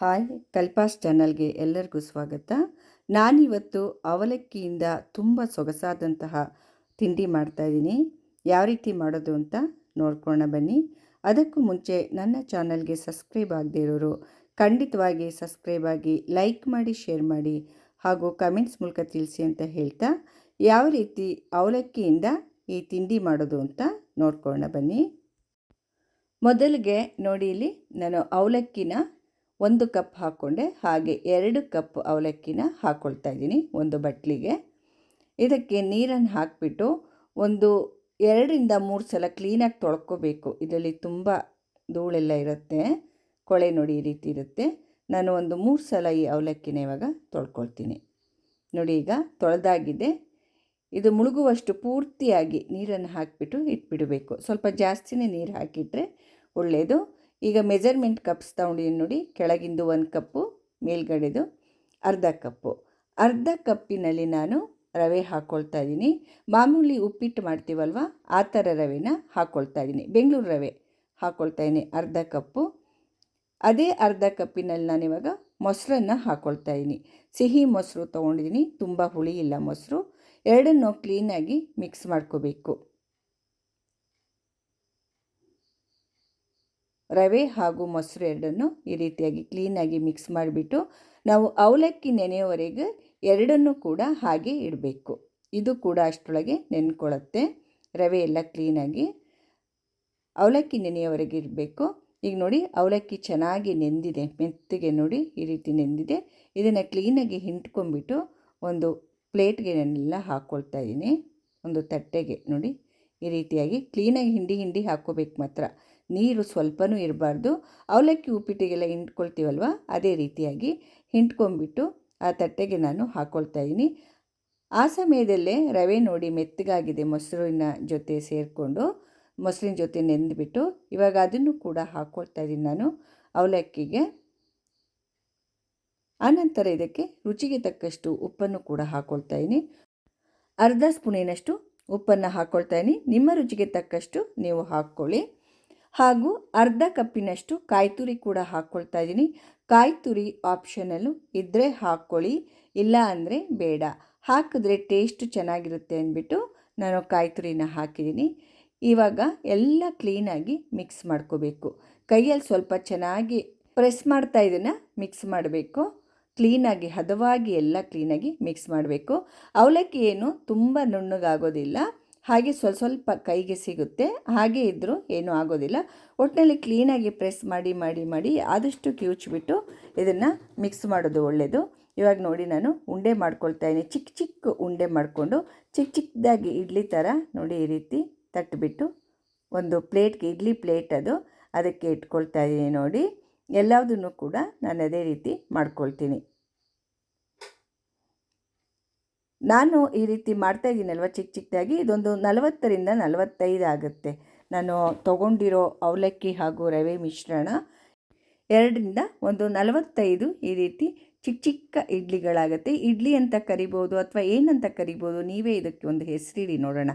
Hi, ಕಲ್ಪಾಸ್ ಚಾನಲ್ಗೆ ಎಲ್ಲರಿಗೂ ಸ್ವಾಗತ. ನಾನಿವತ್ತು ಅವಲಕ್ಕಿಯಿಂದ ತುಂಬ ಸೊಗಸಾದಂತಹ ತಿಂಡಿ ಮಾಡ್ತಾಯಿದ್ದೀನಿ ಯಾವ ರೀತಿ ಮಾಡೋದು ಅಂತ ನೋಡ್ಕೊಳ್ಳೋಣ ಬನ್ನಿ. ಅದಕ್ಕೂ ಮುಂಚೆ ನನ್ನ ಚಾನಲ್ಗೆ ಸಬ್ಸ್ಕ್ರೈಬ್ ಆಗದೇ ಇರೋರು ಖಂಡಿತವಾಗಿ ಸಬ್ಸ್ಕ್ರೈಬ್ ಆಗಿ ಲೈಕ್ ಮಾಡಿ, ಶೇರ್ ಮಾಡಿ ಹಾಗೂ ಕಮೆಂಟ್ಸ್ ಮೂಲಕ ತಿಳಿಸಿ ಅಂತ ಹೇಳ್ತಾ ಯಾವ ರೀತಿ ಅವಲಕ್ಕಿಯಿಂದ ಈ ತಿಂಡಿ ಮಾಡೋದು ಅಂತ ನೋಡ್ಕೊಳ್ಳೋಣ ಬನ್ನಿ. ಮೊದಲಿಗೆ ನೋಡಿ ಇಲ್ಲಿ ನಾನು ಅವಲಕ್ಕಿನ ಒಂದು ಕಪ್ ಹಾಕ್ಕೊಂಡೆ, ಹಾಗೆ ಎರಡು ಕಪ್ ಅವಲಕ್ಕಿನ ಹಾಕ್ಕೊಳ್ತಾ ಇದ್ದೀನಿ ಒಂದು ಬಟ್ಲಿಗೆ. ಇದಕ್ಕೆ ನೀರನ್ನು ಹಾಕಿಬಿಟ್ಟು ಒಂದು ಎರಡರಿಂದ ಮೂರು ಸಲ ಕ್ಲೀನಾಗಿ ತೊಳ್ಕೊಬೇಕು. ಇದರಲ್ಲಿ ತುಂಬ ಧೂಳೆಲ್ಲ ಇರುತ್ತೆ, ಕೊಳೆ ನೋಡಿ ಈ ರೀತಿ ಇರುತ್ತೆ. ನಾನು ಒಂದು ಮೂರು ಸಲ ಈ ಅವಲಕ್ಕಿನ ಇವಾಗ ತೊಳ್ಕೊಳ್ತೀನಿ. ನೋಡಿ ಈಗ ತೊಳೆದಾಗಿದೆ. ಇದು ಮುಳುಗುವಷ್ಟು ಪೂರ್ತಿಯಾಗಿ ನೀರನ್ನು ಹಾಕಿಬಿಟ್ಟು ಇಟ್ಬಿಡಬೇಕು. ಸ್ವಲ್ಪ ಜಾಸ್ತಿನೇ ನೀರು ಹಾಕಿಟ್ರೆ ಒಳ್ಳೆಯದು. ಈಗ ಮೆಜರ್ಮೆಂಟ್ ಕಪ್ಸ್ ತಗೊಂಡಿದ್ದೀನಿ ನೋಡಿ. ಕೆಳಗಿಂದು ಒಂದು ಕಪ್ಪು, ಮೇಲ್ಗಡೆದು ಅರ್ಧ ಕಪ್ಪು. ಅರ್ಧ ಕಪ್ಪಿನಲ್ಲಿ ನಾನು ರವೆ ಹಾಕ್ಕೊಳ್ತಾ ಇದ್ದೀನಿ ಮಾಮೂಲಿ ಉಪ್ಪಿಟ್ಟು ಮಾಡ್ತೀವಲ್ವ? ಆ ಥರ ರವೆನ ಹಾಕ್ಕೊಳ್ತಾ ಇದ್ದೀನಿ ಬೆಂಗಳೂರು ರವೆ ಹಾಕ್ಕೊಳ್ತಾ ಇದ್ದೀನಿ ಅರ್ಧ ಕಪ್ಪು. ಅದೇ ಅರ್ಧ ಕಪ್ಪಿನಲ್ಲಿ ನಾನಿವಾಗ ಮೊಸರನ್ನು ಹಾಕ್ಕೊಳ್ತಾ ಇದ್ದೀನಿ ಸಿಹಿ ಮೊಸರು ತೊಗೊಂಡಿದ್ದೀನಿ ತುಂಬ ಹುಳಿ ಇಲ್ಲ ಮೊಸರು. ಎರಡನ್ನೂ ಕ್ಲೀನಾಗಿ ಮಿಕ್ಸ್ ಮಾಡ್ಕೋಬೇಕು. ರವೆ ಹಾಗೂ ಮೊಸರು ಎರಡನ್ನು ಈ ರೀತಿಯಾಗಿ ಕ್ಲೀನಾಗಿ ಮಿಕ್ಸ್ ಮಾಡಿಬಿಟ್ಟು ನಾವು ಅವಲಕ್ಕಿ ನೆನೆಯವರೆಗೆ ಎರಡನ್ನೂ ಕೂಡ ಹಾಗೆ ಇಡಬೇಕು. ಇದು ಕೂಡ ಅಷ್ಟರೊಳಗೆ ನೆನ್ಕೊಳ್ಳುತ್ತೆ ರವೆ ಎಲ್ಲ ಕ್ಲೀನಾಗಿ ಅವಲಕ್ಕಿ ನೆನೆಯವರೆಗೆ ಇರಬೇಕು ಈಗ ನೋಡಿ ಅವಲಕ್ಕಿ ಚೆನ್ನಾಗಿ ನೆಂದಿದೆ. ಮೆತ್ತಗೆ ನೋಡಿ ಈ ರೀತಿ ನೆಂದಿದೆ. ಇದನ್ನು ಕ್ಲೀನಾಗಿ ಹಿಂಟ್ಕೊಂಡ್ಬಿಟ್ಟು ಒಂದು ಪ್ಲೇಟ್ಗೆ ನಾನೆಲ್ಲ ಹಾಕ್ಕೊಳ್ತಾ ಇದ್ದೀನಿ. ಒಂದು ತಟ್ಟೆಗೆ ನೋಡಿ ಈ ರೀತಿಯಾಗಿ ಕ್ಲೀನಾಗಿ ಹಿಂಡಿ ಹಿಂಡಿ ಹಾಕ್ಕೋಬೇಕು ಮಾತ್ರ. ನೀರು ಸ್ವಲ್ಪನೂ ಇರಬಾರ್ದು. ಅವಲಕ್ಕಿ ಉಪ್ಪಿಟ್ಟಿಗೆಲ್ಲ ಹಿಂಡ್ಕೊಳ್ತೀವಲ್ವ? ಅದೇ ರೀತಿಯಾಗಿ ಹಿಂಡ್ಕೊಂಬಿಟ್ಟು ಆ ತಟ್ಟೆಗೆ ನಾನು ಹಾಕ್ಕೊಳ್ತಾ ಇದ್ದೀನಿ. ಆ ಸಮಯದಲ್ಲೇ ರವೆ ನೋಡಿ ಮೆತ್ತಗಾಗಿದೆ ಮೊಸರಿನ ಜೊತೆ ಸೇರಿಕೊಂಡು. ಮೊಸರಿನ ಜೊತೆ ನೆಂದುಬಿಟ್ಟು ಇವಾಗ ಅದನ್ನು ಕೂಡ ಹಾಕ್ಕೊಳ್ತಾ ಇದ್ದೀನಿ ನಾನು ಅವಲಕ್ಕಿಗೆ. ಆನಂತರ ಇದಕ್ಕೆ ರುಚಿಗೆ ತಕ್ಕಷ್ಟು ಉಪ್ಪನ್ನು ಕೂಡ ಹಾಕ್ಕೊಳ್ತಾ ಇದ್ದೀನಿ. ಅರ್ಧ ಸ್ಪೂನಿನಷ್ಟು ಉಪ್ಪನ್ನು ಹಾಕ್ಕೊಳ್ತಾ ಇದ್ದೀನಿ. ನಿಮ್ಮ ರುಚಿಗೆ ತಕ್ಕಷ್ಟು ನೀವು ಹಾಕ್ಕೊಳ್ಳಿ. ಹಾಗೂ ಅರ್ಧ ಕಪ್ಪಿನಷ್ಟು ಕಾಯಿ ತುರಿ ಕೂಡ ಹಾಕ್ಕೊಳ್ತಾ ಇದ್ದೀನಿ. ಕಾಯಿ ತುರಿ ಆಪ್ಷನಲ್ಲು ಇದ್ದರೆ ಹಾಕ್ಕೊಳ್ಳಿ ಇಲ್ಲ ಅಂದರೆ ಬೇಡ. ಹಾಕಿದ್ರೆ ಟೇಸ್ಟ್ ಚೆನ್ನಾಗಿರುತ್ತೆ ಅಂದ್ಬಿಟ್ಟು ನಾನು ಕಾಯಿ ತುರಿನ ಹಾಕಿದ್ದೀನಿ. ಇವಾಗ ಎಲ್ಲ ಕ್ಲೀನಾಗಿ ಮಿಕ್ಸ್ ಮಾಡ್ಕೋಬೇಕು. ಕೈಯಲ್ಲಿ ಸ್ವಲ್ಪ ಚೆನ್ನಾಗಿ ಪ್ರೆಸ್ ಮಾಡ್ತಾ ಇದನ್ನು ಮಿಕ್ಸ್ ಮಾಡಬೇಕು. ಕ್ಲೀನಾಗಿ ಹದವಾಗಿ ಎಲ್ಲ ಕ್ಲೀನಾಗಿ ಮಿಕ್ಸ್ ಮಾಡಬೇಕು. ಅವಲಕ್ಕಿ ಏನು ತುಂಬ ನುಣ್ಣಗಾಗೋದಿಲ್ಲ. ಹಾಗೆ ಸ್ವಲ್ಪ ಸ್ವಲ್ಪ ಕೈಗೆ ಸಿಗುತ್ತೆ. ಹಾಗೆ ಇದ್ದರೂ ಏನೂ ಆಗೋದಿಲ್ಲ. ಒಟ್ಟಿನಲ್ಲಿ ಕ್ಲೀನಾಗಿ ಪ್ರೆಸ್ ಮಾಡಿ ಮಾಡಿ ಮಾಡಿ ಆದಷ್ಟು ಕಿವುಚ್ಬಿಟ್ಟು ಇದನ್ನು ಮಿಕ್ಸ್ ಮಾಡೋದು ಒಳ್ಳೆಯದು ಇವಾಗ ನೋಡಿ ನಾನು ಉಂಡೆ ಮಾಡ್ಕೊಳ್ತಾ ಇದ್ದೀನಿ. ಚಿಕ್ಕ ಚಿಕ್ಕ ಉಂಡೆ ಮಾಡಿಕೊಂಡು ಚಿಕ್ಕ ಚಿಕ್ಕದಾಗಿ ಇಡ್ಲಿ ಥರ ನೋಡಿ ಈ ರೀತಿ ತಟ್ಟಿಬಿಟ್ಟು ಒಂದು ಪ್ಲೇಟ್ಗೆ ಇಡ್ಲಿ ಪ್ಲೇಟ್ ಅದು ಅದಕ್ಕೆ ಇಟ್ಕೊಳ್ತಾ ಇದ್ದೀನಿ ನೋಡಿ. ಎಲ್ಲದನ್ನು ಕೂಡ ನಾನು ಅದೇ ರೀತಿ ಮಾಡ್ಕೊಳ್ತೀನಿ. ನಾನು ಈ ರೀತಿ ಮಾಡ್ತಾ ಇದ್ದೀನಲ್ವ ಚಿಕ್ಕ ಚಿಕ್ಕದಾಗಿ ಇದೊಂದು ನಲವತ್ತರಿಂದ ನಲವತ್ತೈದು ಆಗುತ್ತೆ. ನಾನು ತಗೊಂಡಿರೋ ಅವಲಕ್ಕಿ ಹಾಗೂ ರವೆ ಮಿಶ್ರಣ ಎರಡರಿಂದ ಒಂದು ನಲವತ್ತೈದು ಈ ರೀತಿ ಚಿಕ್ಕ ಚಿಕ್ಕ ಇಡ್ಲಿಗಳಾಗುತ್ತೆ. ಇಡ್ಲಿ ಅಂತ ಕರಿಬೋದು ಅಥವಾ ಏನಂತ ಕರಿಬೋದು ನೀವೇ ಇದಕ್ಕೆ ಒಂದು ಹೆಸರಿಡಿ ನೋಡೋಣ.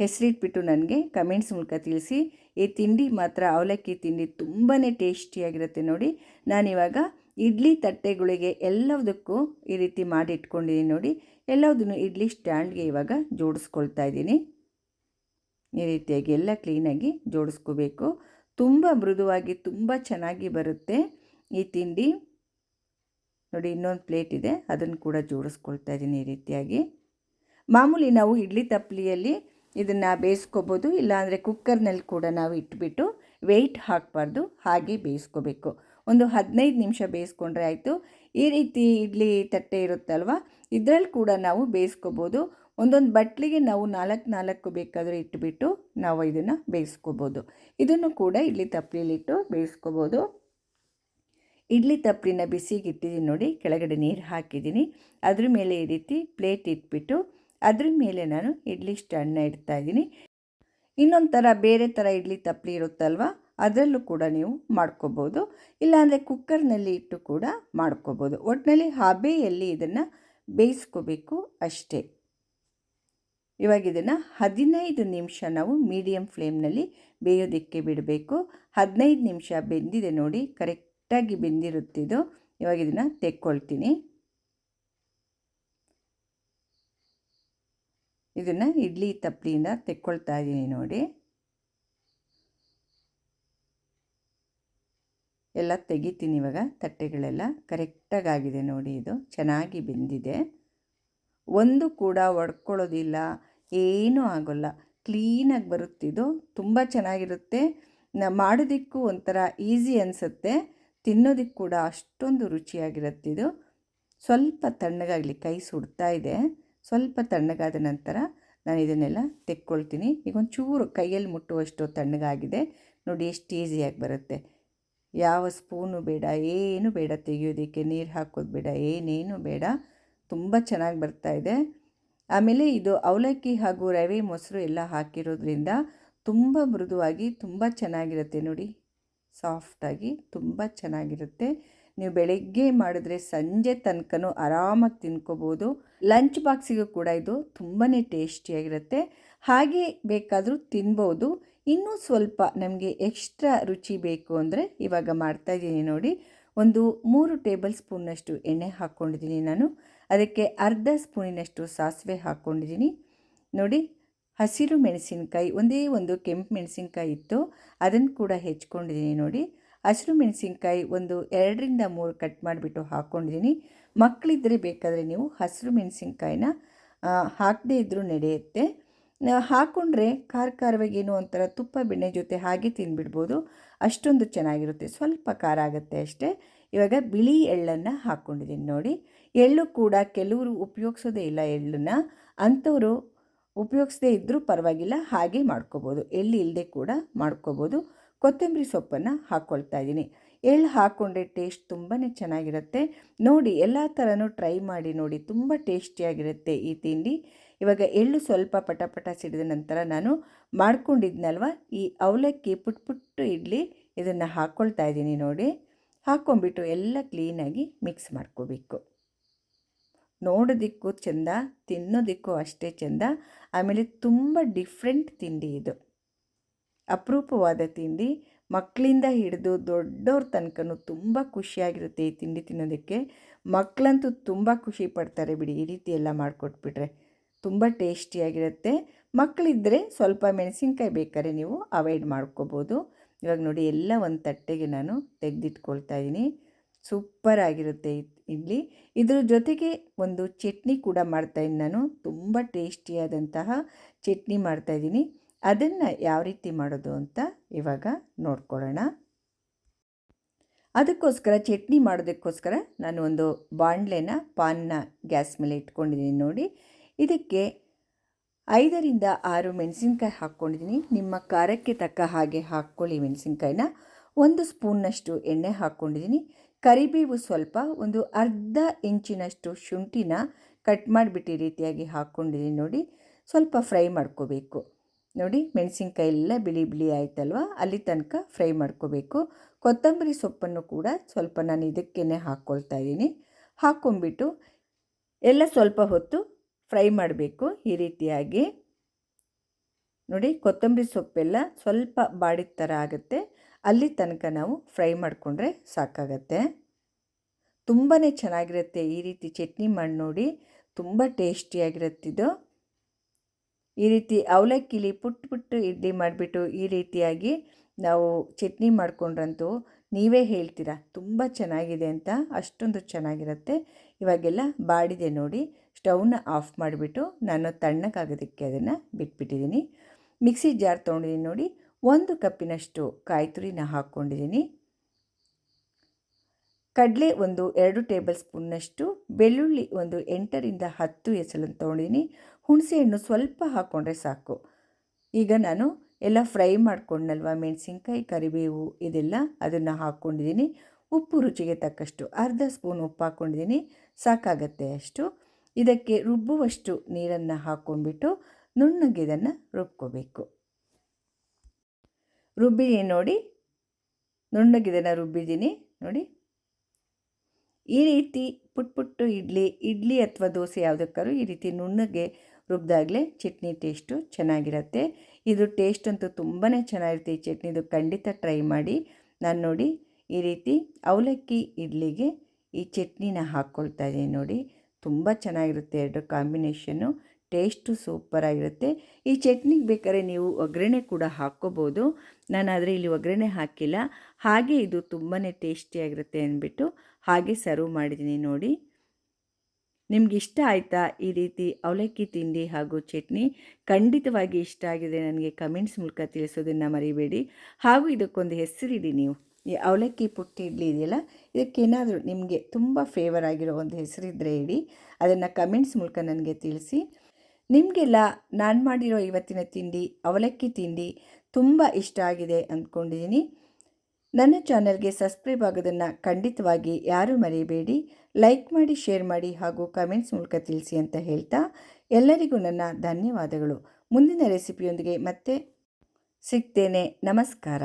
ಹೆಸರಿಟ್ಬಿಟ್ಟು ನನಗೆ ಕಮೆಂಟ್ಸ್ ಮೂಲಕ ತಿಳಿಸಿ. ಈ ತಿಂಡಿ ಮಾತ್ರ ಅವಲಕ್ಕಿ ತಿಂಡಿ ತುಂಬಾ ಟೇಸ್ಟಿಯಾಗಿರುತ್ತೆ ನೋಡಿ. ನಾನಿವಾಗ ಇಡ್ಲಿ ತಟ್ಟೆಗಳಿಗೆ ಎಲ್ಲದಕ್ಕೂ ಈ ರೀತಿ ಮಾಡಿ ಇಟ್ಕೊಂಡಿದ್ದೀನಿ ನೋಡಿ. ಎಲ್ಲದನ್ನು ಇಡ್ಲಿ ಸ್ಟ್ಯಾಂಡ್ಗೆ ಇವಾಗ ಜೋಡಿಸ್ಕೊಳ್ತಾ ಇದ್ದೀನಿ. ಈ ರೀತಿಯಾಗಿ ಎಲ್ಲ ಕ್ಲೀನಾಗಿ ಜೋಡಿಸ್ಕೋಬೇಕು. ತುಂಬ ಮೃದುವಾಗಿ, ತುಂಬ ಚೆನ್ನಾಗಿ ಬರುತ್ತೆ ಈ ತಿಂಡಿ. ನೋಡಿ, ಇನ್ನೊಂದು ಪ್ಲೇಟ್ ಇದೆ, ಅದನ್ನು ಕೂಡ ಜೋಡಿಸ್ಕೊಳ್ತಾ ಇದ್ದೀನಿ ಈ ರೀತಿಯಾಗಿ. ಮಾಮೂಲಿ ನಾವು ಇಡ್ಲಿ ತಪ್ಪಲಿಯಲ್ಲಿ ಇದನ್ನು ಬೇಯಿಸ್ಕೋಬೋದು, ಇಲ್ಲಾಂದರೆ ಕುಕ್ಕರ್ನಲ್ಲಿ ಕೂಡ ನಾವು ಇಟ್ಬಿಟ್ಟು ವೆಯ್ಟ್ ಹಾಕಬಾರ್ದು, ಹಾಗೆ ಬೇಯಿಸ್ಕೋಬೇಕು. ಒಂದು ಹದಿನೈದು ನಿಮಿಷ ಬೇಯಿಸ್ಕೊಂಡ್ರೆ ಆಯಿತು. ಈ ರೀತಿ ಇಡ್ಲಿ ತಟ್ಟೆ ಇರುತ್ತಲ್ವ? ಇದರಲ್ಲಿ ಕೂಡ ನಾವು ಬೇಯಿಸ್ಕೋಬೋದು. ಒಂದೊಂದು ಬಟ್ಲಿಗೆ ನಾವು ನಾಲ್ಕು ನಾಲ್ಕು ಬೇಕಾದರೆ ಇಟ್ಬಿಟ್ಟು ನಾವು ಇದನ್ನು ಬೇಯಿಸ್ಕೋಬೋದು. ಇದನ್ನು ಕೂಡ ಇಡ್ಲಿ ತಪ್ಪಲಿಲಿಟ್ಟು ಬೇಯಿಸ್ಕೋಬೋದು. ಇಡ್ಲಿ ತಪ್ಪಲಿನ ಬಿಸಿಗೆ ಇಟ್ಟಿದ್ದೀನಿ ನೋಡಿ, ಕೆಳಗಡೆ ನೀರು ಹಾಕಿದ್ದೀನಿ. ಅದ್ರ ಮೇಲೆ ಈ ರೀತಿ ಪ್ಲೇಟ್ ಇಟ್ಬಿಟ್ಟು ಅದ್ರ ಮೇಲೆ ನಾನು ಇಡ್ಲಿ ಸ್ಟಣ್ಣ ಇಡ್ತಾ ಇದ್ದೀನಿ. ಇನ್ನೊಂದು ಥರ ಬೇರೆ ಥರ ಇಡ್ಲಿ ತಪ್ಪಲಿ ಇರುತ್ತಲ್ವ? ಅದರಲ್ಲೂ ಕೂಡ ನೀವು ಮಾಡ್ಕೋಬೋದು. ಇಲ್ಲಾಂದರೆ ಕುಕ್ಕರ್ನಲ್ಲಿ ಇಟ್ಟು ಕೂಡ ಮಾಡ್ಕೋಬೋದು. ಒಟ್ಟಿನಲ್ಲಿ ಹಬೆಯಲ್ಲಿ ಇದನ್ನು ಬೇಯಿಸ್ಕೋಬೇಕು ಅಷ್ಟೇ. ಇವಾಗ ಇದನ್ನು ಹದಿನೈದು ನಿಮಿಷ ನಾವು ಮೀಡಿಯಮ್ ಫ್ಲೇಮ್ನಲ್ಲಿ ಬೇಯೋದಕ್ಕೆ ಬಿಡಬೇಕು. ಹದಿನೈದು ನಿಮಿಷ ಬೆಂದಿದೆ ನೋಡಿ ಕರೆಕ್ಟ್ ಕರೆಕ್ಟಾಗಿ ಬೆಂದಿರುತ್ತಿದ್ದು ಇವಾಗ ಇದನ್ನು ತೆಕ್ಕೊಳ್ತೀನಿ. ಇದನ್ನು ಇಡ್ಲಿ ತಪ್ಪಲಿಯಿಂದ ತೆಕ್ಕೊಳ್ತಾ ಇದ್ದೀನಿ ನೋಡಿ. ಎಲ್ಲ ತೆಗಿತೀನಿ ಇವಾಗ. ತಟ್ಟೆಗಳೆಲ್ಲ ಕರೆಕ್ಟಾಗಿ ಆಗಿದೆ ನೋಡಿ ಇದು. ಚೆನ್ನಾಗಿ ಬೆಂದಿದೆ. ಒಂದು ಕೂಡ ಒಡ್ಕೊಳ್ಳೋದಿಲ್ಲ. ಏನೂ ಆಗೋಲ್ಲ. ಕ್ಲೀನಾಗಿ ಬರುತ್ತಿದ್ದು ತುಂಬ ಚೆನ್ನಾಗಿರುತ್ತೆ. ನ ಮಾಡೋದಕ್ಕೂ ಒಂಥರ ಈಸಿ ಅನಿಸುತ್ತೆ. ತಿನ್ನೋದಕ್ಕೆ ಕೂಡ ಅಷ್ಟೊಂದು ರುಚಿಯಾಗಿರುತ್ತಿದ್ದು ಸ್ವಲ್ಪ ತಣ್ಣಗಾಗಲಿ. ಕೈ ಸುಡ್ತಾ ಇದೆ. ಸ್ವಲ್ಪ ತಣ್ಣಗಾದ ನಂತರ ನಾನು ಇದನ್ನೆಲ್ಲ ತೆಕ್ಕೊಳ್ತೀನಿ. ಈಗ ಒಂಚೂರು ಕೈಯಲ್ಲಿ ಮುಟ್ಟುವಷ್ಟು ತಣ್ಣಗಾಗಿದೆ. ನೋಡಿ ಎಷ್ಟು ಈಸಿಯಾಗಿ ಬರುತ್ತೆ. ಯಾವ ಸ್ಪೂನು ಬೇಡ, ಏನು ಬೇಡ ತೆಗೆಯೋದಕ್ಕೆ, ನೀರು ಹಾಕೋದು ಬೇಡ, ಏನೇನು ಬೇಡ. ತುಂಬ ಚೆನ್ನಾಗಿ ಬರ್ತಾ ಇದೆ. ಆಮೇಲೆ ಇದು ಅವಲಕ್ಕಿ ಹಾಗೂ ರವೆ ಮೊಸರು ಎಲ್ಲ ಹಾಕಿರೋದ್ರಿಂದ ತುಂಬ ಮೃದುವಾಗಿ ತುಂಬ ಚೆನ್ನಾಗಿರುತ್ತೆ ನೋಡಿ. ಸಾಫ್ಟಾಗಿ ತುಂಬ ಚೆನ್ನಾಗಿರುತ್ತೆ. ನೀವು ಬೆಳಗ್ಗೆ ಮಾಡಿದ್ರೆ ಸಂಜೆ ತನಕನೂ ಆರಾಮಾಗಿ ತಿನ್ಕೋಬೋದು. ಲಂಚ್ ಬಾಕ್ಸಿಗೂ ಕೂಡ ಇದು ತುಂಬಾ ಟೇಸ್ಟಿಯಾಗಿರುತ್ತೆ. ಹಾಗೆ ಬೇಕಾದರೂ ತಿನ್ಬೋದು. ಇನ್ನೂ ಸ್ವಲ್ಪ ನಮಗೆ ಎಕ್ಸ್ಟ್ರಾ ರುಚಿ ಬೇಕು ಅಂದರೆ ಇವಾಗ ಮಾಡ್ತಾಯಿದ್ದೀನಿ ನೋಡಿ. ಒಂದು ಮೂರು ಟೇಬಲ್ ಸ್ಪೂನ್ನಷ್ಟು ಎಣ್ಣೆ ಹಾಕ್ಕೊಂಡಿದ್ದೀನಿ ನಾನು. ಅದಕ್ಕೆ ಅರ್ಧ ಸ್ಪೂನಿನಷ್ಟು ಸಾಸಿವೆ ಹಾಕ್ಕೊಂಡಿದ್ದೀನಿ. ನೋಡಿ, ಹಸಿರು ಮೆಣಸಿನಕಾಯಿ, ಒಂದೇ ಒಂದು ಕೆಂಪು ಮೆಣಸಿನ್ಕಾಯಿ ಇತ್ತು. ಅದನ್ನು ಕೂಡ ಹೆಚ್ಕೊಂಡಿದ್ದೀನಿ ನೋಡಿ. ಹಸಿರು ಮೆಣಸಿನ್ಕಾಯಿ ಒಂದು ಎರಡರಿಂದ ಮೂರು ಕಟ್ ಮಾಡಿಬಿಟ್ಟು ಹಾಕ್ಕೊಂಡಿದ್ದೀನಿ. ಮಕ್ಕಳಿದ್ದರೆ ಬೇಕಾದರೆ ನೀವು ಹಸಿರು ಮೆಣಸಿನ್ಕಾಯಿನ ಹಾಕದೇ ಇದ್ದರೂ ನಡೆಯುತ್ತೆ. ಹಾಕ್ಕೊಂಡ್ರೆ ಖಾರ ಖಾರವಾಗಿ ಏನೋ ಒಂಥರ ತುಪ್ಪ ಬೆಣ್ಣೆ ಜೊತೆ ಹಾಗೆ ತಿನ್ಬಿಡ್ಬೋದು ಅಷ್ಟೊಂದು ಚೆನ್ನಾಗಿರುತ್ತೆ. ಸ್ವಲ್ಪ ಖಾರ ಆಗುತ್ತೆ ಅಷ್ಟೇ. ಇವಾಗ ಬಿಳಿ ಎಳ್ಳನ್ನು ಹಾಕ್ಕೊಂಡಿದ್ದೀನಿ ನೋಡಿ. ಎಳ್ಳು ಕೂಡ ಕೆಲವರು ಉಪಯೋಗಿಸೋದೇ ಇಲ್ಲ ಎಳ್ಳನ್ನು. ಅಂಥವರು ಉಪಯೋಗಿಸದೇ ಇದ್ದರೂ ಪರವಾಗಿಲ್ಲ, ಹಾಗೆ ಮಾಡ್ಕೋಬೋದು. ಎಳ್ಳು ಇಲ್ಲದೆ ಕೂಡ ಮಾಡ್ಕೋಬೋದು. ಕೊತ್ತಂಬರಿ ಸೊಪ್ಪನ್ನು ಹಾಕ್ಕೊಳ್ತಾ ಇದ್ದೀನಿ. ಎಳ್ಳು ಹಾಕ್ಕೊಂಡ್ರೆ ಟೇಸ್ಟ್ ತುಂಬಾ ಚೆನ್ನಾಗಿರುತ್ತೆ. ನೋಡಿ, ಎಲ್ಲ ಥರನೂ ಟ್ರೈ ಮಾಡಿ ನೋಡಿ. ತುಂಬ ಟೇಸ್ಟಿಯಾಗಿರುತ್ತೆ ಈ ತಿಂಡಿ. ಇವಾಗ ಎಳ್ಳು ಸ್ವಲ್ಪ ಪಟಪಟ ಪಟ ಸಿಡಿದ ನಂತರ ನಾನು ಮಾಡ್ಕೊಂಡಿದ್ನಲ್ವ? ಈ ಅವಲಕ್ಕಿ ಪುಟ್ ಪುಟ್ಟು ಇಡ್ಲಿ ಇದನ್ನು ಹಾಕ್ಕೊಳ್ತಾ ಇದ್ದೀನಿ ನೋಡಿ. ಹಾಕ್ಕೊಂಬಿಟ್ಟು ಎಲ್ಲ ಕ್ಲೀನಾಗಿ ಮಿಕ್ಸ್ ಮಾಡ್ಕೋಬೇಕು. ನೋಡೋದಿಕ್ಕೂ ಚೆಂದ, ತಿನ್ನೋದಿಕ್ಕೂ ಅಷ್ಟೇ ಚೆಂದ, ಆಮೇಲೆ ತುಂಬ ಡಿಫ್ರೆಂಟ್ ತಿಂಡಿ ಇದು. ಅಪರೂಪವಾದ ತಿಂಡಿ ಮಕ್ಕಳಿಂದ ಹಿಡಿದು ದೊಡ್ಡವ್ರ ತನಕನೂ ತುಂಬ ಖುಷಿಯಾಗಿರುತ್ತೆ ಈ ತಿಂಡಿ ತಿನ್ನೋದಕ್ಕೆ. ಮಕ್ಕಳಂತೂ ತುಂಬ ಖುಷಿ ಪಡ್ತಾರೆ ಬಿಡಿ, ಈ ರೀತಿ ಎಲ್ಲ ಮಾಡಿಕೊಟ್ಬಿಟ್ರೆ. ತುಂಬ ಟೇಸ್ಟಿಯಾಗಿರುತ್ತೆ ಮಕ್ಕಳಿದ್ದರೆ ಸ್ವಲ್ಪ ಮೆಣಸಿನ್ಕಾಯಿ ಬೇಕಾದ್ರೆ ನೀವು ಅವಾಯ್ಡ್ ಮಾಡ್ಕೋಬೋದು. ಇವಾಗ ನೋಡಿ ಎಲ್ಲ ಒಂದು ತಟ್ಟೆಗೆ ನಾನು ತೆಗೆದಿಟ್ಕೊಳ್ತಾ ಇದ್ದೀನಿ ಸೂಪರ್ ಆಗಿರುತ್ತೆ ಇಡ್ಲಿ. ಇದ್ರ ಜೊತೆಗೆ ಒಂದು ಚಟ್ನಿ ಕೂಡ ಮಾಡ್ತಾಯಿದ್ದೀನಿ ನಾನು. ತುಂಬ ಟೇಸ್ಟಿಯಾದಂತಹ ಚಟ್ನಿ ಮಾಡ್ತಾಯಿದ್ದೀನಿ ಅದನ್ನು ಯಾವ ರೀತಿ ಮಾಡೋದು ಅಂತ ಇವಾಗ ನೋಡ್ಕೊಳ್ಳೋಣ. ಅದಕ್ಕೋಸ್ಕರ ಚಟ್ನಿ ಮಾಡೋದಕ್ಕೋಸ್ಕರ ನಾನು ಒಂದು ಬಾಣಲೆನ ಪಾನ್ನ ಗ್ಯಾಸ್ ಮೇಲೆ ಇಟ್ಕೊಂಡಿದ್ದೀನಿ ನೋಡಿ. ಇದಕ್ಕೆ ಐದರಿಂದ ಆರು ಮೆಣಸಿನ್ಕಾಯಿ ಹಾಕ್ಕೊಂಡಿದ್ದೀನಿ. ನಿಮ್ಮ ಖಾರಕ್ಕೆ ತಕ್ಕ ಹಾಗೆ ಹಾಕ್ಕೊಳ್ಳಿ ಮೆಣಸಿನ್ಕಾಯಿನ. ಒಂದು ಸ್ಪೂನ್ನಷ್ಟು ಎಣ್ಣೆ ಹಾಕ್ಕೊಂಡಿದ್ದೀನಿ. ಕರಿಬೇವು ಸ್ವಲ್ಪ ಒಂದು ಅರ್ಧ ಇಂಚಿನಷ್ಟು ಶುಂಠಿನ ಕಟ್ ಮಾಡಿಬಿಟ್ಟು ರೀತಿಯಾಗಿ ಹಾಕ್ಕೊಂಡಿದ್ದೀನಿ ನೋಡಿ. ಸ್ವಲ್ಪ ಫ್ರೈ ಮಾಡ್ಕೋಬೇಕು. ನೋಡಿ, ಮೆಣಸಿನ್ಕಾಯಿ ಎಲ್ಲ ಬಿಳಿ ಬಿಳಿ ಆಯ್ತಲ್ವ? ಅಲ್ಲಿ ತನಕ ಫ್ರೈ ಮಾಡ್ಕೋಬೇಕು. ಕೊತ್ತಂಬರಿ ಸೊಪ್ಪನ್ನು ಕೂಡ ಸ್ವಲ್ಪ ನಾನು ಇದಕ್ಕೇ ಹಾಕ್ಕೊಳ್ತಾ ಇದ್ದೀನಿ. ಹಾಕ್ಕೊಂಬಿಟ್ಟು ಎಲ್ಲ ಸ್ವಲ್ಪ ಹೊತ್ತು ಫ್ರೈ ಮಾಡಬೇಕು ಈ ರೀತಿಯಾಗಿ. ನೋಡಿ ಕೊತ್ತಂಬರಿ ಸೊಪ್ಪೆಲ್ಲ ಸ್ವಲ್ಪ ಬಾಡಿದ ಥರ ಆಗುತ್ತೆ. ಅಲ್ಲಿ ತನಕ ನಾವು ಫ್ರೈ ಮಾಡಿಕೊಂಡ್ರೆ ಸಾಕಾಗತ್ತೆ. ತುಂಬಾ ಚೆನ್ನಾಗಿರುತ್ತೆ ಈ ರೀತಿ ಚಟ್ನಿ ಮಾಡಿ ನೋಡಿ. ತುಂಬ ಟೇಸ್ಟಿಯಾಗಿರುತ್ತಿದ್ದು ಈ ರೀತಿ ಅವಲಕ್ಕಿಲಿ ಪುಟ್ಟು ಪುಟ್ಟು ಇಡ್ಲಿ ಮಾಡಿಬಿಟ್ಟು ಈ ರೀತಿಯಾಗಿ ನಾವು ಚಟ್ನಿ ಮಾಡಿಕೊಂಡ್ರಂತೂ ನೀವೇ ಹೇಳ್ತೀರಾ, ತುಂಬ ಚೆನ್ನಾಗಿದೆ ಅಂತ, ಅಷ್ಟೊಂದು ಚೆನ್ನಾಗಿರುತ್ತೆ. ಇವಾಗೆಲ್ಲ ಬಾಡಿದೆ ನೋಡಿ. ಸ್ಟವ್ನ ಆಫ್ ಮಾಡಿಬಿಟ್ಟು ನಾನು ತಣ್ಣಗಾಗೋದಕ್ಕೆ ಅದನ್ನು ಬಿಟ್ಬಿಟ್ಟಿದ್ದೀನಿ. ಮಿಕ್ಸಿ ಜಾರ್ ತೊಗೊಂಡಿದ್ದೀನಿ ನೋಡಿ, ಒಂದು ಕಪ್ಪಿನಷ್ಟು ಕಾಯಿ ತುರಿನ ಹಾಕ್ಕೊಂಡಿದ್ದೀನಿ. ಕಡಲೆ ಒಂದು ಎರಡು ಟೇಬಲ್ ಸ್ಪೂನ್ನಷ್ಟು ಬೆಳ್ಳುಳ್ಳಿ ಒಂದು ಎಂಟರಿಂದ ಹತ್ತು ಎಸಳನ್ನು ತೊಗೊಂಡಿದ್ದೀನಿ. ಹುಣಸೆಹಣ್ಣು ಸ್ವಲ್ಪ ಹಾಕ್ಕೊಂಡ್ರೆ ಸಾಕು. ಈಗ ನಾನು ಎಲ್ಲ ಫ್ರೈ ಮಾಡ್ಕೊಂಡಲ್ವ ಮೆಣಸಿನ್ಕಾಯಿ, ಕರಿಬೇವು ಇದೆಲ್ಲ ಅದನ್ನು ಹಾಕ್ಕೊಂಡಿದ್ದೀನಿ. ಉಪ್ಪು ರುಚಿಗೆ ತಕ್ಕಷ್ಟು ಅರ್ಧ ಸ್ಪೂನ್ ಉಪ್ಪು ಹಾಕ್ಕೊಂಡಿದ್ದೀನಿ. ಸಾಕಾಗತ್ತೆ ಅಷ್ಟು. ಇದಕ್ಕೆ ರುಬ್ಬುವಷ್ಟು ನೀರನ್ನು ಹಾಕ್ಕೊಂಡ್ಬಿಟ್ಟು ನುಣ್ಣಗೆ ಇದನ್ನು ರುಬ್ಕೋಬೇಕು. ರುಬ್ಬಿದ್ದೀನಿ ನೋಡಿ. ನುಣ್ಣಗೆ ಇದನ್ನು ರುಬ್ಬಿದ್ದೀನಿ ನೋಡಿ. ಈ ರೀತಿ ಪುಟ್ ಪುಟ್ಟು ಇಡ್ಲಿ ಇಡ್ಲಿ ಅಥವಾ ದೋಸೆ ಯಾವುದಕ್ಕಾದ್ರೂ ಈ ರೀತಿ ನುಣ್ಣಗೆ ರುಬ್ದಾಗಲೇ ಚಟ್ನಿ ಟೇಸ್ಟು ಚೆನ್ನಾಗಿರುತ್ತೆ. ಇದು ಟೇಸ್ಟ್ ಅಂತೂ ತುಂಬಾ ಚೆನ್ನಾಗಿರುತ್ತೆ ಈ ಚಟ್ನಿದು ಖಂಡಿತ ಟ್ರೈ ಮಾಡಿ. ನಾನು ನೋಡಿ ಈ ರೀತಿ ಅವಲಕ್ಕಿ ಇಡ್ಲಿಗೆ ಈ ಚಟ್ನಿನ ಹಾಕ್ಕೊಳ್ತಾ ಇದ್ದೀನಿ ನೋಡಿ. ತುಂಬ ಚೆನ್ನಾಗಿರುತ್ತೆ ಎರಡು ಕಾಂಬಿನೇಷನ್ನು. ಟೇಸ್ಟು ಸೂಪರಾಗಿರುತ್ತೆ. ಈ ಚಟ್ನಿಗೆ ಬೇಕಾದ್ರೆ ನೀವು ಒಗ್ಗರಣೆ ಕೂಡ ಹಾಕ್ಕೋಬೋದು. ನಾನು ಆದರೆ ಇಲ್ಲಿ ಒಗ್ಗರಣೆ ಹಾಕಿಲ್ಲ. ಹಾಗೆ ಇದು ತುಂಬಾ ಟೇಸ್ಟಿಯಾಗಿರುತ್ತೆ ಅಂದ್ಬಿಟ್ಟು ಹಾಗೆ ಸರ್ವ್ ಮಾಡಿದ್ದೀನಿ ನೋಡಿ. ನಿಮ್ಗೆ ಇಷ್ಟ ಆಯಿತಾ ಈ ರೀತಿ ಅವಲಕ್ಕಿ ತಿಂಡಿ ಹಾಗೂ ಚಟ್ನಿ? ಖಂಡಿತವಾಗಿ ಇಷ್ಟ ಆಗಿದೆ. ನನಗೆ ಕಮೆಂಟ್ಸ್ ಮೂಲಕ ತಿಳಿಸೋದನ್ನು ಮರಿಬೇಡಿ. ಹಾಗೂ ಇದಕ್ಕೊಂದು ಹೆಸರಿಡಿ ನೀವು. ಈ ಅವಲಕ್ಕಿ ಪುಟ್ಟಿ ಇಡ್ಲಿ ಇದೆಯಲ್ಲ ಇದಕ್ಕೇನಾದರೂ ನಿಮಗೆ ತುಂಬ ಫೇವರ್ ಆಗಿರೋ ಒಂದು ಹೆಸರಿದ್ದರೆ ಹೇಳಿ, ಅದನ್ನು ಕಮೆಂಟ್ಸ್ ಮೂಲಕ ನನಗೆ ತಿಳಿಸಿ. ನಿಮಗೆಲ್ಲ ನಾನು ಮಾಡಿರೋ ಇವತ್ತಿನ ತಿಂಡಿ, ಅವಲಕ್ಕಿ ತಿಂಡಿ ತುಂಬ ಇಷ್ಟ ಆಗಿದೆ ಅಂದ್ಕೊಂಡಿದ್ದೀನಿ. ನನ್ನ ಚಾನಲ್ಗೆ ಸಬ್ಸ್ಕ್ರೈಬ್ ಆಗೋದನ್ನು ಖಂಡಿತವಾಗಿ ಯಾರೂ ಮರೆಯಬೇಡಿ ಲೈಕ್ ಮಾಡಿ ಶೇರ್ ಮಾಡಿ ಹಾಗೂ ಕಮೆಂಟ್ಸ್ ಮೂಲಕ ತಿಳಿಸಿ ಅಂತ ಹೇಳ್ತಾ ಎಲ್ಲರಿಗೂ ನನ್ನ ಧನ್ಯವಾದಗಳು. ಮುಂದಿನ ರೆಸಿಪಿಯೊಂದಿಗೆ ಮತ್ತೆ ಸಿಗ್ತೇನೆ. ನಮಸ್ಕಾರ.